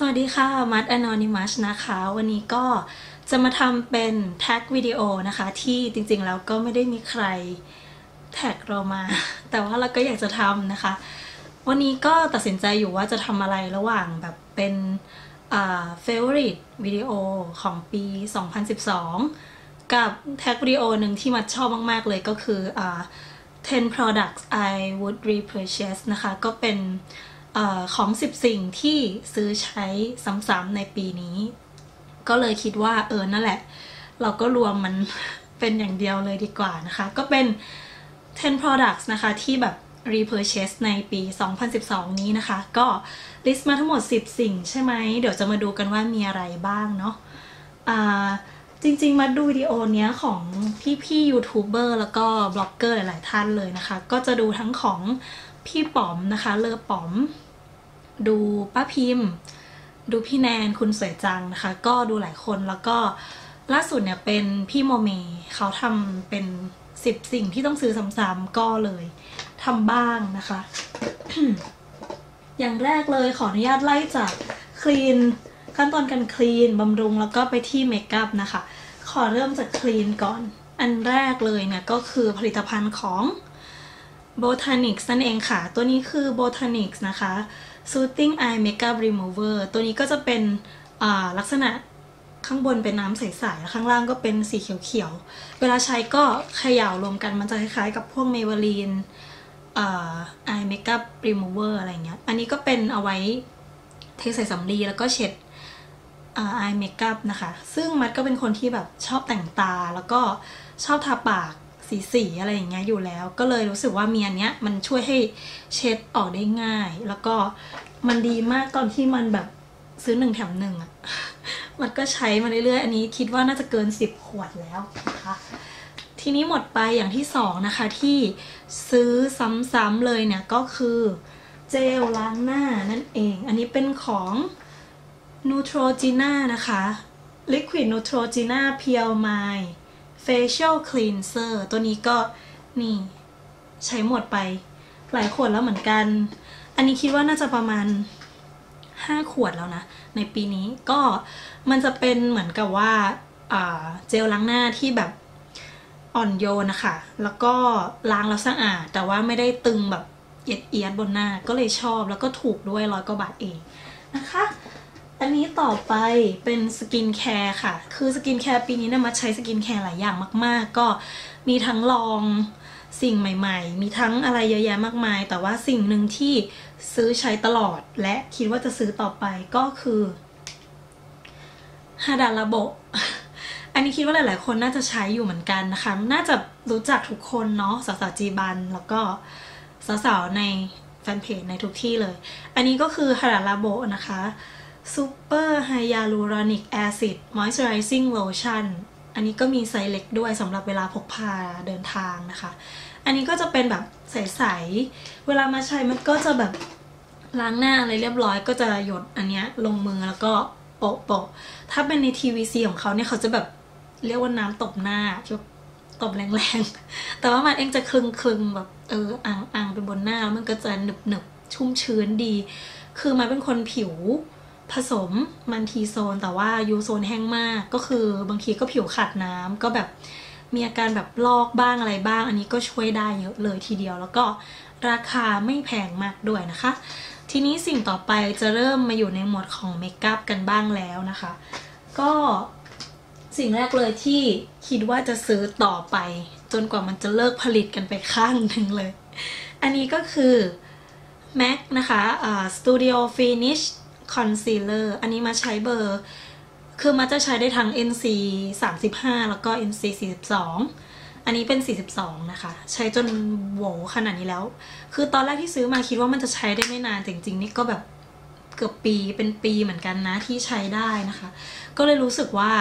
สวัสดีค่ะมัด Anonymous นะคะ วันนี้ก็จะมาทำเป็นแท็กวิดีโอนะคะ ที่จริงๆแล้วก็ไม่ได้มีใครแท็กเรามา แต่ว่าเราก็อยากจะทำนะคะ วันนี้ก็ตัดสินใจอยู่ว่าจะทำอะไรระหว่างแบบเป็นอ่า favorite วิดีโอของปี 2012 กับแท็กวิดีโอหนึ่งที่มัดชอบมากๆเลยก็คือ 10 products I would repurchase นะคะ ก็เป็น อของ 10 สิ่งที่ซื้อใช้ซ้ำๆในปีนี้ ก็เลยคิดว่าเออนั่นแหละ เราก็รวมมันเป็นอย่างเดียวเลยดีกว่านะคะ ก็เป็น 10 products นะคะที่แบบ repurchase ในปี 2012 นี้นะคะ ก็ list มาทั้งหมด 10 สิ่งใช่ไหม เดี๋ยวจะมาดูกันว่ามีอะไรบ้างเนาะจริงๆ มาดูวิดีโอเนี้ยของพี่ๆยูทูบเบอร์แล้วก็บล็อกเกอร์หลายๆท่านเลยนะคะ ก็จะดูทั้งของ พี่ป๋อมนะคะเลอป๋อม ดูป้าพิมพ์ ดูพี่แนนคุณสวยจังนะคะ ก็ดูหลายคนแล้วก็ล่าสุดเนี่ยเป็นพี่โมเมเขาทำเป็นสิบสิ่งที่ต้องซื้อซ้ำๆก็เลยทำบ้างนะคะ อย่างแรกเลยขออนุญาตไล่จากคลีนขั้นตอนการคลีนบำรุงแล้วก็ไปที่เมคอัพนะคะ ขอเริ่มจากคลีนก่อน อันแรกเลยเนี่ยก็คือผลิตภัณฑ์ของ Botanics นั่นเองค่ะ ตัวนี้คือ Botanics นะคะ Soothing Eye Makeup Remover ตัวนี้ก็จะเป็นลักษณะข้างบนเป็นน้ำใสๆ แล้วข้างล่างก็เป็นสีเขียวๆ เวลาใช้ก็เขย่ารวมกันมันจะคล้ายๆ กับพวก Maybelline อ่า Eye Makeup Remover อะไรเงี้ย อันนี้ก็เป็นเอาไว้เทใส่สำลีแล้วก็เช็ดอายเมคอัพนะคะ ซึ่งมัดก็เป็นคนที่แบบชอบแต่งตาแล้วก็ชอบทาปาก สีสีๆอะไรอย่างเงี้ยอยู่แล้ว ก็เลยรู้สึกว่ามีอันเนี้ยมันช่วยให้เช็ดออกได้ง่าย แล้วก็มันดีมากตอนที่มันแบบซื้อหนึ่งแถมหนึ่งอะมันก็ใช้มาเรื่อยๆ อันนี้คิดว่าน่าจะเกินสิบขวดแล้วนะคะ ทีนี้หมดไปอย่างที่สองนะคะที่ซื้อซ้ำๆเลยเนี่ยก็คือเจลล้างหน้านั่นเอง อันนี้เป็นของ n u t r o g e n a นะคะ Liquid n u t r o g e n a Pure Mind Facial Cleanser ตัวนี้ก็นี่ใช้หมดไปหลายขวดแล้วเหมือนกัน อันนี้คิดว่าน่าจะประมาณ 5 ขวดแล้วนะ ในปีนี้ก็มันจะเป็นเหมือนกับว่าเจลล้างหน้าที่แบบอ่อนโยนนะคะ แล้วก็ล้างแล้วสะอาด แต่ว่าไม่ได้ตึงแบบเอียดเอียดบนหน้าก็เลยชอบแล้วก็ถูกด้วยร้อยกว่าบาทเองนะคะ อันนี้ต่อไปเป็นสกินแคร์ค่ะ คือสกินแคร์ปีนี้เนี่ยมาใช้สกินแคร์หลายอย่างมาก ๆ ก็มีทั้งลองสิ่งใหม่ ๆ มีทั้งอะไรเยอะแยะมากมาย แต่ว่าสิ่งหนึ่งที่ซื้อใช้ตลอดและคิดว่าจะซื้อต่อไปก็คือฮาดาลาโบอันนี้คิดว่าหลาย ๆ คนน่าจะใช้อยู่เหมือนกันนะคะ น่าจะรู้จักทุกคนเนาะสาวๆจีบันแล้วก็สาวๆในแฟนเพจในทุกที่เลย อันนี้ก็คือฮาดาลาโบนะคะ Super Hyaluronic Acid Moisturizing Lotion อันนี้ก็มีไซส์เล็กด้วยสำหรับเวลาพกพาเดินทางนะคะ อันนี้ก็จะเป็นแบบใสๆ เวลามาใช้มันก็จะแบบล้างหน้าอะไรเรียบร้อย ก็จะหยดอันเนี้ยลงมือแล้วก็โปะโปะถ้าเป็นใน TVC ของเขาเนี่ยเขาจะแบบเรียกว่าน้ำตบหน้าที่ตบแรงๆ แต่ว่ามันเองจะคลึงคลึงๆแบบเอออ่างอ่างไปบนหน้าแล้วมันก็จะหนึบหนึบชุ่มชื้นดี คือมันเป็นคนผิว ผสมมันทีโซน แต่ว่ายูโซนแห้งมากก็คือบางทีก็ผิวขาดน้ำก็แบบมีอาการแบบลอกบ้างอะไรบ้าง อันนี้ก็ช่วยได้เยอะเลยทีเดียว แล้วก็ราคาไม่แพงมากด้วยนะคะ ทีนี้สิ่งต่อไปจะเริ่มมาอยู่ในหมวดของเมคอัพกันบ้างแล้วนะคะ ก็สิ่งแรกเลยที่คิดว่าจะซื้อต่อไป จนกว่ามันจะเลิกผลิตกันไปข้างหนึ่งเลย อันนี้ก็คือ MAC นะคะอ่า Studio Finish Concealer อันนี้มาใช้เบอร์ คือมาจะใช้ได้ทั้ง NC 35 แล้วก็ NC 42 อันนี้เป็น 42 นะคะ ใช้จนโหวขนาดนี้แล้ว คือตอนแรกที่ซื้อมาคิดว่ามันจะใช้ได้ไม่นานจริง ๆ นี่ก็แบบเกือบปีเป็นปีเหมือนกันนะที่ใช้ได้นะคะ ก็เลยรู้สึกว่า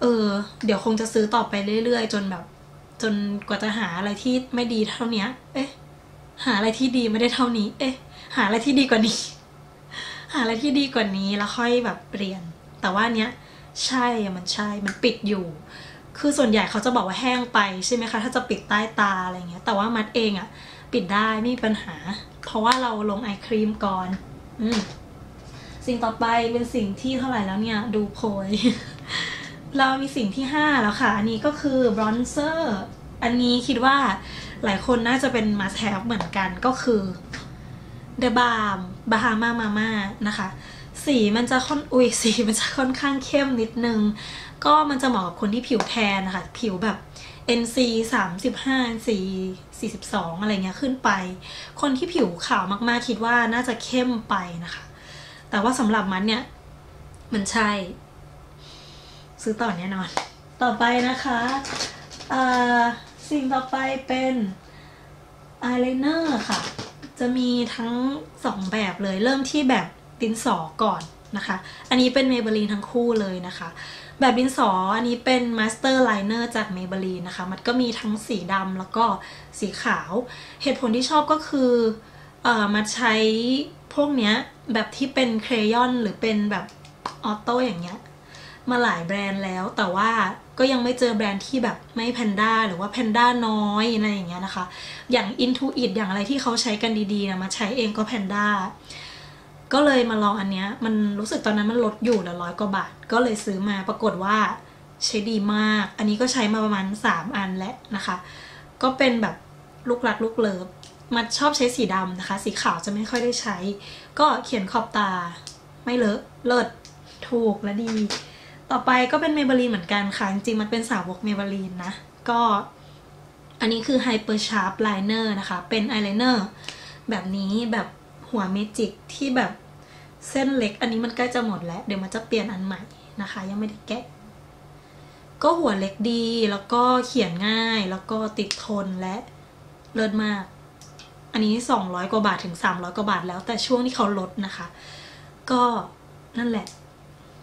เออ เดี๋ยวคงจะซื้อต่อไปเรื่อยๆ จนแบบ จนกว่าจะหาอะไรที่ไม่ดีเท่านี้ เอ๊ะ หาอะไรที่ดีไม่ได้เท่านี้ เอ๊ะ หาอะไรที่ดีกว่านี้ หาอะไรที่ดีกว่านี้แล้วค่อยแบบเปลี่ยน แต่ว่าเนี้ยใช่มันใช่มันปิดอยู่ คือส่วนใหญ่เขาจะบอกว่าแห้งไปใช่ไหมคะ ถ้าจะปิดใต้ตาอะไรเงี้ย แต่ว่ามัดเองอะปิดได้ไม่มีปัญหา เพราะว่าเราลงไอครีมก่อนอืสิ่งต่อไปเป็นสิ่งที่เท่าไหร่แล้วเนี่ย ดูโพย เรามีสิ่งที่ 5 แล้วค่ะ อันนี้ก็คือบรอนเซอร์อันนี้คิดว่าหลายคนน่าจะเป็นมาแทบเหมือนกันก็คือ The Balm Bahama Mama นะคะ สีมันจะค่อนอุ้ยสีมันจะค่อนข้างเข้มนิดนึง ก็มันจะเหมาะกับคนที่ผิวแทนนะคะ ผิวแบบ NC 35 NC 42 อะไรเงี้ยขึ้นไป คนที่ผิวขาวมากๆคิดว่าน่าจะเข้มไปนะคะ แต่ว่าสำหรับมันเนี่ย มันใช่ ซื้อต่อแน่นอน ต่อไปนะคะสิ่งต่อไปเป็นอายไลเนอร์ค่ะ จะมีทั้งสองแบบเลย เริ่มที่แบบดินสอก่อนนะคะ อันนี้เป็นเมเบลีนทั้งคู่เลยนะคะ แบบดินสออันนี้เป็นมาสเตอร์ไลเนอร์จากเมเบลีนนะคะ มันก็มีทั้งสีดำแล้วก็สีขาว เหตุผลที่ชอบก็คือเอ่อมาใช้พวกเนี้ยแบบที่เป็นเครยอนหรือเป็นแบบออโต้อย่างเงี้ยมาหลายแบรนด์แล้วแต่ว่า ก็ยังไม่เจอแบรนด์ที่แบบไม่แพนด้าหรือว่าแพนด้าน้อยอะไรอย่างเงี้ยนะคะ อย่าง Intuit อย่างอะไรที่เขาใช้กันดีๆนะมาใช้เองก็แพนด้าก็เลยมาลองอันเนี้ยมันรู้สึกตอนนั้นมันลดอยู่ละร้อยกว่าบาท ก็เลยซื้อมาปรากฏว่าใช้ดีมาก อันนี้ก็ใช้มาประมาณ 3 อันแล้วนะคะ ก็เป็นแบบลูกรักลูกเลิฟมันชอบใช้สีดำนะคะ สีขาวจะไม่ค่อยได้ใช้ ก็เขียนขอบตาไม่เลอะเลิศถูกและดี ต่อไปก็เป็นเมเบลีนเหมือนกันค่ะ จริงๆมันเป็นสาวกเมเบลีนนะ ก็อันนี้คือ Hyper Sharp Liner นะคะ เป็นอายไลเนอร์แบบนี้แบบหัวเมจิกที่แบบเส้นเล็ก อันนี้มันใกล้จะหมดแล้ว เดี๋ยวมันจะเปลี่ยนอันใหม่นะคะ ยังไม่ได้แกะ ก็หัวเล็กดีแล้วก็เขียนง่ายแล้วก็ติดทนและเลิศมาก อันนี้ 200 กว่าบาทถึง 300 กว่าบาทแล้วแต่ช่วงที่เขาลดนะคะ ก็นั่นแหละ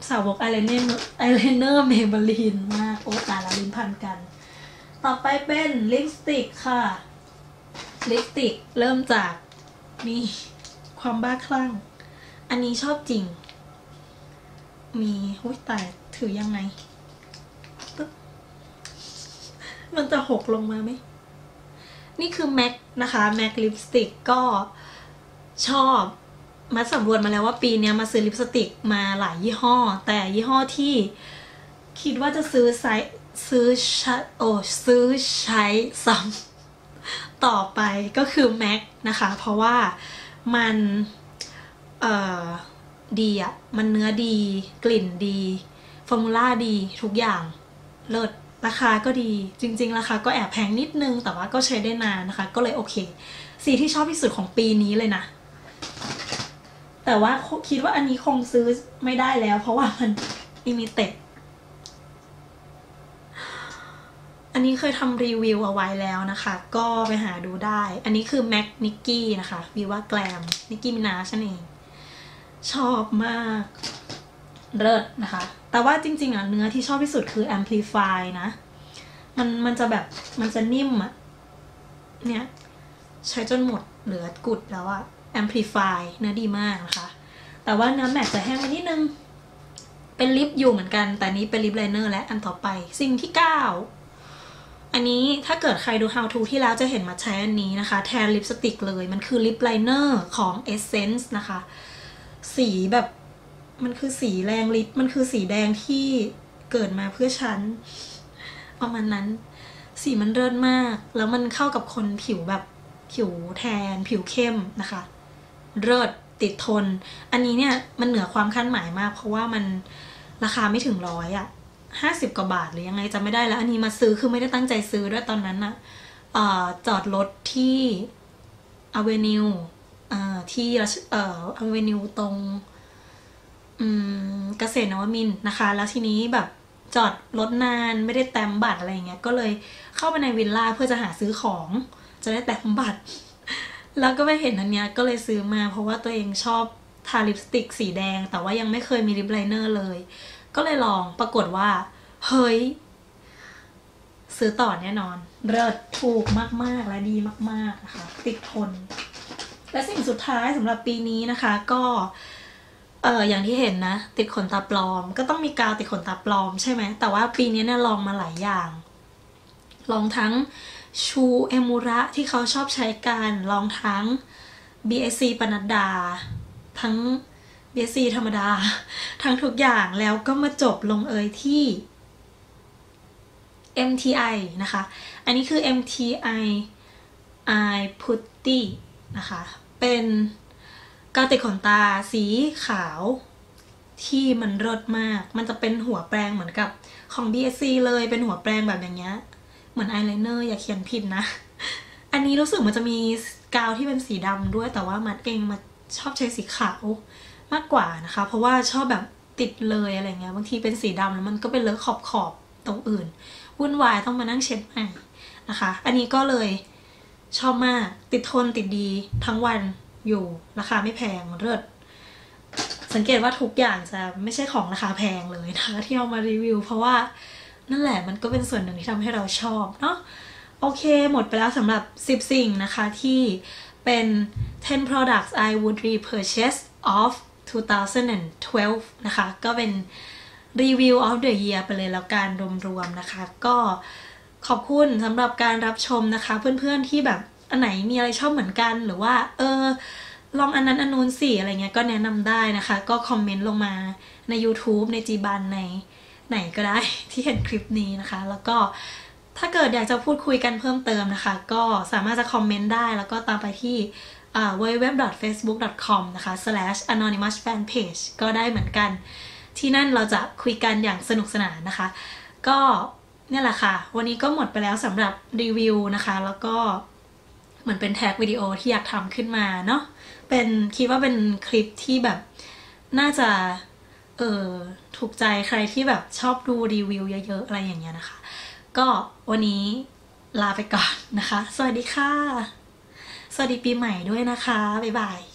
สาวกอายไลเนอร์ไอายไลเนอร์เมเบลีนมาก โอ้ตายละลิ้นพันกัน ต่อไปเป็นลิปสติกค่ะ ลิปสติกเริ่มจากนี่ความบ้าคลั่ง อันนี้ชอบจริง มีหุ้ยตายถือยังไง มันจะหกลงมาไหม นี่คือแม็กนะคะ แม็กลิปสติกก็ชอบ มาสำรวจมาแล้วว่าปีนี้มาซื้อลิปสติกมาหลายยี่ห้อ แต่ยี่ห้อที่คิดว่าจะซื้อไซซื้อใช้โอซื้อใช้ซ้ำต่อไปก็คือแม็กนะคะ เพราะว่ามันเอ่อดีอะมันเนื้อดีกลิ่นดีฟอร์มูล่าดีทุกอย่างเลิศราคาก็ดีจริง ๆ ราคาก็แอบแพงนิดนึง แต่ว่าก็ใช้ได้นานนะคะ ก็เลยโอเค สีที่ชอบที่สุดของปีนี้เลยนะ แต่ว่าคิดว่าอันนี้คงซื้อไม่ได้แล้ว เพราะว่ามันอิมิเต็ด อันนี้เคยทำรีวิวเอาไว้แล้วนะคะ ก็ไปหาดูได้ อันนี้คือแม็กนิกกี้นะคะวิว่าแกลมนิกกี้มินาชนั่นเองชอบมากเลิศนะคะ แต่ว่าจริง ๆอะเนื้อที่ชอบที่สุดคือ Amplify นะ มันมันจะแบบมันจะนิ่มอะ เนี่ย ใช้จนหมดเหลือกุดแล้วอะ Amplify เนื้อดีมากนะคะ แต่ว่าเนื้อแมทจะแห้งไปนิดนึง เป็นลิปอยู่เหมือนกัน แต่นี้เป็นลิปไลเนอร์และอันต่อไป สิ่งที่ 9 อันนี้ถ้าเกิดใครดู how to ที่แล้วจะเห็นมาใช้อันนี้นะคะ แทนลิปสติกเลย มันคือลิปไลเนอร์ของ Essence นะคะ สีแบบมันคือสีแรงลิป มันคือสีแดงที่เกิดมาเพื่อฉัน ประมาณนั้น สีมันเลิศมาก แล้วมันเข้ากับคนผิวแบบผิวแทนผิวเข้มนะคะ เลิศติดทน อันนี้เนี่ยมันเหนือความคาดหมายมาก เพราะว่ามันราคาไม่ถึงร้อยอะห้าสิบกว่าบาทหรือยังไงจะไม่ได้แล้ว อันนี้มาซื้อคือไม่ได้ตั้งใจซื้อด้วยตอนนั้นอะอะจอดรถที่อเวนิวที่เอ่ออเวนิวตรงเกษตรนวมินนะคะ แล้วทีนี้แบบจอดรถนานไม่ได้แต้มบัตรอะไรเงี้ยก็เลยเข้าไปในวิลล่าเพื่อจะหาซื้อของจะได้แต้มบัตร แล้วก็ไปเห็นอันเนี้ยก็เลยซื้อมาเพราะว่าตัวเองชอบทาลิปสติกสีแดง แต่ว่ายังไม่เคยมีลิปไลเนอร์เลย ก็เลยลองปรากฏว่า เฮ้ย ซื้อต่อแน่นอน เลิศถูกมาก ๆ และดีมาก ๆ นะคะ ติดทน และสิ่งสุดท้ายสำหรับปีนี้นะคะ ก็ เอออย่างที่เห็นนะ ติดขนตาปลอม ก็ต้องมีกาวติดขนตาปลอมใช่ไหม แต่ว่าปีนี้เนี่ยลองมาหลายอย่าง ลองทั้ง ชูเอมูระที่เขาชอบใช้กันลองทั้ง BSC ปนัดดา ทั้ง BSc ธรรมดา ทั้งทุกอย่างแล้วก็มาจบลงเอยที่ MTI นะคะ อันนี้คือ MTI Eye Putty นะคะ เป็นกาวติดขนตาสีขาวที่มันรดมาก มันจะเป็นหัวแปรงเหมือนกับของ BSc เลย เป็นหัวแปรงแบบอย่างเงี้ย มือนอายไลเนอร์อย่าเขียนผิดนะ อันนี้รู้สึกมันจะมีกาวที่เป็นสีดำด้วย แต่ว่ามัดเองมาชอบใช้สีขาวมากกว่านะคะ เพราะว่าชอบแบบติดเลยอะไรเงี้ยบางทีเป็นสีดำแล้วมันก็เป็นเลอะขอบขอบตรงอื่นวุ่นวายต้องมานั่งเช็ดใหม่นะคะ อันนี้ก็เลยชอบมากติดทนติดดีทั้งวันอยู่ราคาไม่แพงเลิศสังเกตว่าทุกอย่างจะไม่ใช่ของราคาแพงเลยนะคะที่เอามารีวิว เพราะว่า นั่นแหละมันก็เป็นส่วนหนึ่งที่ทำให้เราชอบเนาะโอเค หมดไปแล้วสำหรับ 10 สิ่งนะคะที่เป็น 10 products I would repurchase of 2012 นะคะ ก็เป็นรีวิว of the year ไปเลยแล้วการรวมๆนะคะ ก็ขอบคุณสำหรับการรับชมนะคะ เพื่อนๆที่แบบอันไหนมีอะไรชอบเหมือนกันหรือว่า เออ ลองอันนั้นอันนู้นสิอะไรเงี้ยก็แนะนำได้นะคะ ก็คอมเมนต์ลงมาใน YouTube ในจีบันใน ไหนก็ได้ที่เห็นคลิปนี้นะคะ แล้วก็ถ้าเกิดอยากจะพูดคุยกันเพิ่มเติมนะคะ ก็สามารถจะคอมเมนต์ได้แล้วก็ตามไปที่ www.facebook.com นะคะ /anonymousfanpage ก็ได้เหมือนกัน ที่นั่นเราจะคุยกันอย่างสนุกสนานนะคะ ก็เนี่ยแหละค่ะ วันนี้ก็หมดไปแล้วสำหรับรีวิวนะคะ แล้วก็เหมือนเป็นแท็กวิดีโอที่อยากทำขึ้นมาเนาะเป็นคิดว่าเป็นคลิปที่แบบน่าจะ เออถูกใจใครที่แบบชอบดูรีวิวเยอะๆ อะไรอย่างเงี้ยนะคะ ก็วันนี้ลาไปก่อนนะคะ สวัสดีค่ะ สวัสดีปีใหม่ด้วยนะคะ บ๊ายบาย